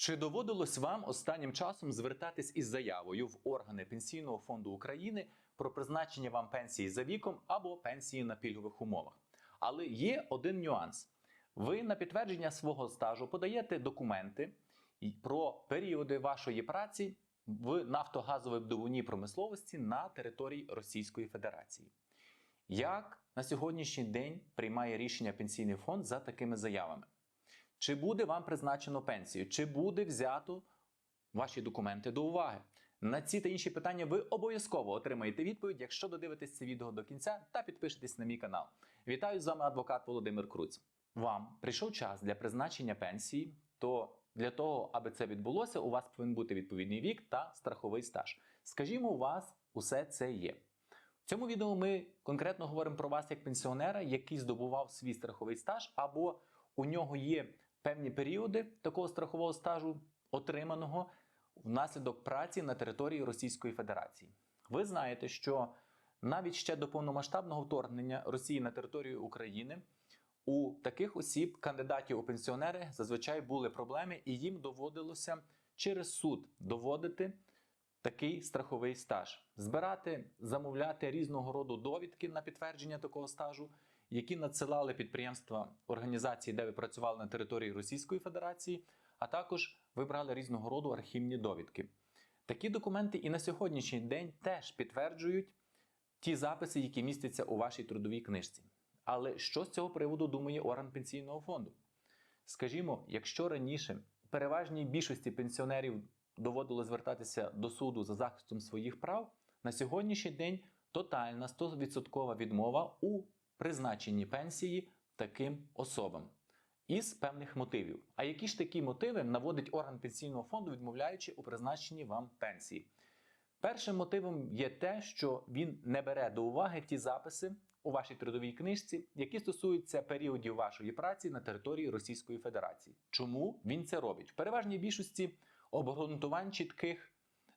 Чи доводилось вам останнім часом звертатись із заявою в органи Пенсійного фонду України про призначення вам пенсії за віком або пенсії на пільгових умовах? Але є один нюанс: ви на підтвердження свого стажу подаєте документи про періоди вашої праці в нафтогазовій промисловості на території Російської Федерації. Як на сьогоднішній день приймає рішення Пенсійний фонд за такими заявами? Чи буде вам призначено пенсію? Чи буде взято ваші документи до уваги? На ці та інші питання ви обов'язково отримаєте відповідь, якщо додивитесь це відео до кінця та підпишетесь на мій канал. Вітаю з вами адвокат Володимир Круць. Вам прийшов час для призначення пенсії, то для того, аби це відбулося, у вас повинен бути відповідний вік та страховий стаж. Скажімо, у вас усе це є. В цьому відео ми конкретно говоримо про вас як пенсіонера, який здобував свій страховий стаж, або у нього є певні періоди такого страхового стажу, отриманого внаслідок праці на території Російської Федерації. Ви знаєте, що навіть ще до повномасштабного вторгнення Росії на територію України у таких осіб, кандидатів у пенсіонери, зазвичай були проблеми, і їм доводилося через суд доводити такий страховий стаж, збирати, замовляти різного роду довідки на підтвердження такого стажу, які надсилали підприємства організації, де ви працювали на території Російської Федерації, а також ви брали різного роду архівні довідки. Такі документи і на сьогоднішній день теж підтверджують ті записи, які містяться у вашій трудовій книжці. Але що з цього приводу думає орган пенсійного фонду? Скажімо, якщо раніше переважній більшості пенсіонерів доводило звертатися до суду за захистом своїх прав, на сьогоднішній день тотальна 100% відмова у призначенні пенсії таким особам із певних мотивів. А які ж такі мотиви наводить орган пенсійного фонду, відмовляючи у призначенні вам пенсії? Першим мотивом є те, що він не бере до уваги ті записи у вашій трудовій книжці, які стосуються періодів вашої праці на території Російської Федерації. Чому він це робить? В переважній більшості обґрунтувань чітких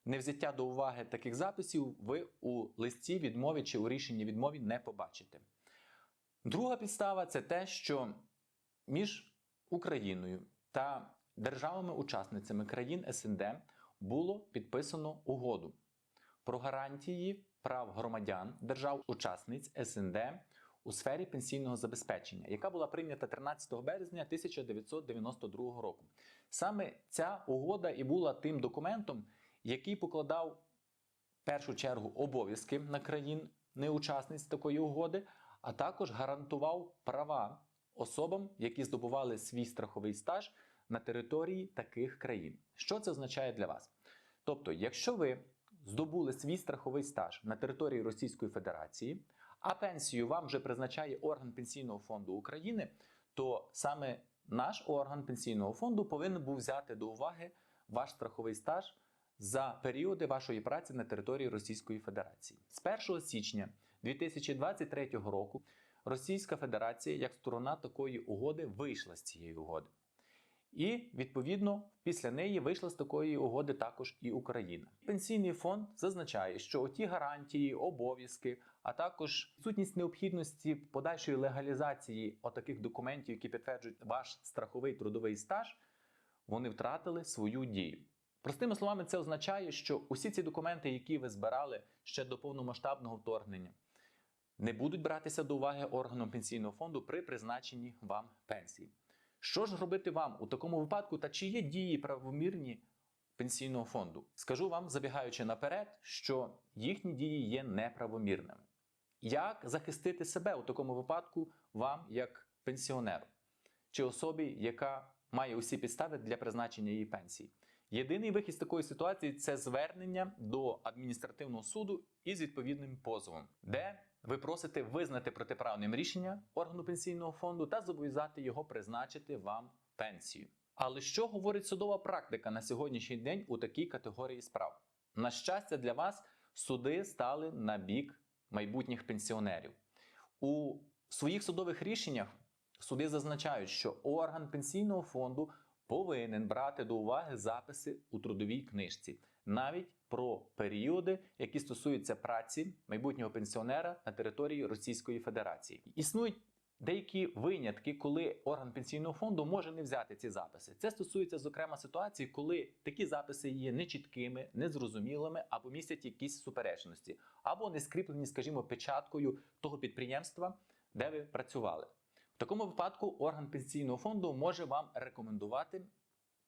невзяття до уваги таких записів ви у листі відмові чи у рішенні відмові не побачите. Друга підстава це те, що між Україною та державами-учасницями країн СНД було підписано угоду про гарантії прав громадян держав-учасниць СНД у сфері пенсійного забезпечення, яка була прийнята 13 березня 1992 року. Саме ця угода і була тим документом, який покладав в першу чергу обов'язки на країн неучасниць такої угоди, а також гарантував права особам, які здобували свій страховий стаж на території таких країн. Що це означає для вас? Тобто, якщо ви здобули свій страховий стаж на території Російської Федерації, а пенсію вам вже призначає орган Пенсійного фонду України, то саме наш орган пенсійного фонду повинен був взяти до уваги ваш страховий стаж за періоди вашої праці на території Російської Федерації. З 1 січня 2023 року Російська Федерація, як сторона такої угоди, вийшла з цієї угоди. І відповідно після неї вийшла з такої угоди також і Україна. Пенсійний фонд зазначає, що оті гарантії, обов'язки, а також сутність необхідності подальшої легалізації отаких документів, які підтверджують ваш страховий трудовий стаж, вони втратили свою дію. Простими словами, це означає, що усі ці документи, які ви збирали ще до повномасштабного вторгнення, не будуть братися до уваги органом пенсійного фонду при призначенні вам пенсії. Що ж робити вам у такому випадку та чи є дії правомірні пенсійного фонду? Скажу вам, забігаючи наперед, що їхні дії є неправомірними. Як захистити себе у такому випадку вам, як пенсіонеру, чи особі, яка має усі підстави для призначення її пенсії? Єдиний вихід з такої ситуації це звернення до адміністративного суду із відповідним позовом, де ви просите визнати протиправним рішення органу пенсійного фонду та зобов'язати його призначити вам пенсію. Але що говорить судова практика на сьогоднішній день у такій категорії справ? На щастя, для вас суди стали на бік майбутніх пенсіонерів. У своїх судових рішеннях суди зазначають, що орган пенсійного фонду повинен брати до уваги записи у трудовій книжці, навіть про періоди, які стосуються праці майбутнього пенсіонера на території Російської Федерації. Існують деякі винятки, коли орган пенсійного фонду може не взяти ці записи. Це стосується, зокрема, ситуації, коли такі записи є нечіткими, незрозумілими або містять якісь суперечності, або не скріплені, скажімо, печаткою того підприємства, де ви працювали. В такому випадку орган пенсійного фонду може вам рекомендувати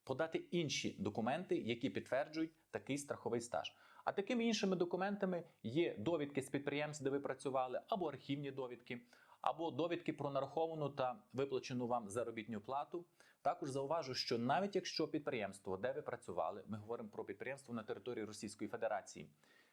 подати інші документи, які підтверджують такий страховий стаж. А такими іншими документами є довідки з підприємств, де ви працювали, або архівні довідки, або довідки про нараховану та виплачену вам заробітну плату. Також зауважу, що навіть якщо підприємство, де ви працювали, ми говоримо про підприємство на території Російської Федерації,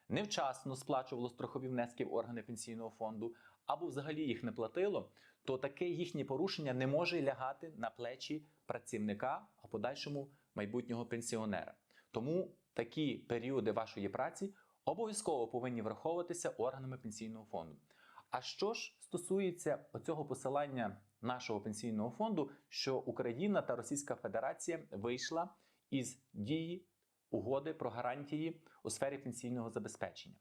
невчасно сплачувало страхові внески в органи пенсійного фонду або взагалі їх не платило, то таке їхнє порушення не може лягати на плечі працівника, а подальшому майбутнього пенсіонера. Тому такі періоди вашої праці обов'язково повинні враховуватися органами пенсійного фонду. А що ж стосується оцього посилання нашого пенсійного фонду, що Україна та Російська Федерація вийшла із дії угоди про гарантії у сфері пенсійного забезпечення.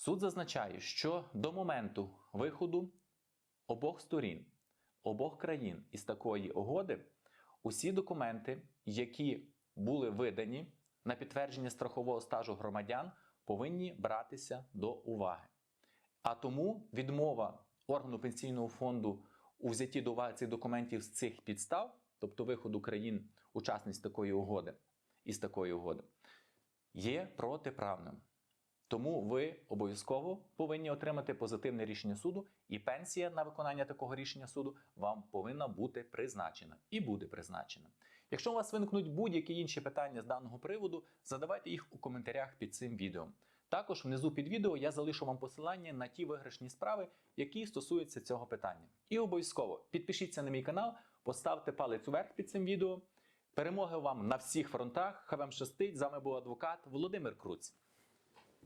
Суд зазначає, що до моменту виходу обох сторін, обох країн із такої угоди, усі документи, які були видані на підтвердження страхового стажу громадян, повинні братися до уваги. А тому відмова органу пенсійного фонду у взятті до уваги цих документів з цих підстав, тобто виходу країн учасниць такої угоди із такої угоди, є протиправним. Тому ви обов'язково повинні отримати позитивне рішення суду, і пенсія на виконання такого рішення суду вам повинна бути призначена і буде призначена. Якщо у вас виникнуть будь-які інші питання з даного приводу, задавайте їх у коментарях під цим відео. Також внизу під відео я залишу вам посилання на ті виграшні справи, які стосуються цього питання. І обов'язково підпишіться на мій канал, поставте палець уверх під цим відео. Перемоги вам на всіх фронтах. Хай вам щастить. З вами був адвокат Володимир Круць.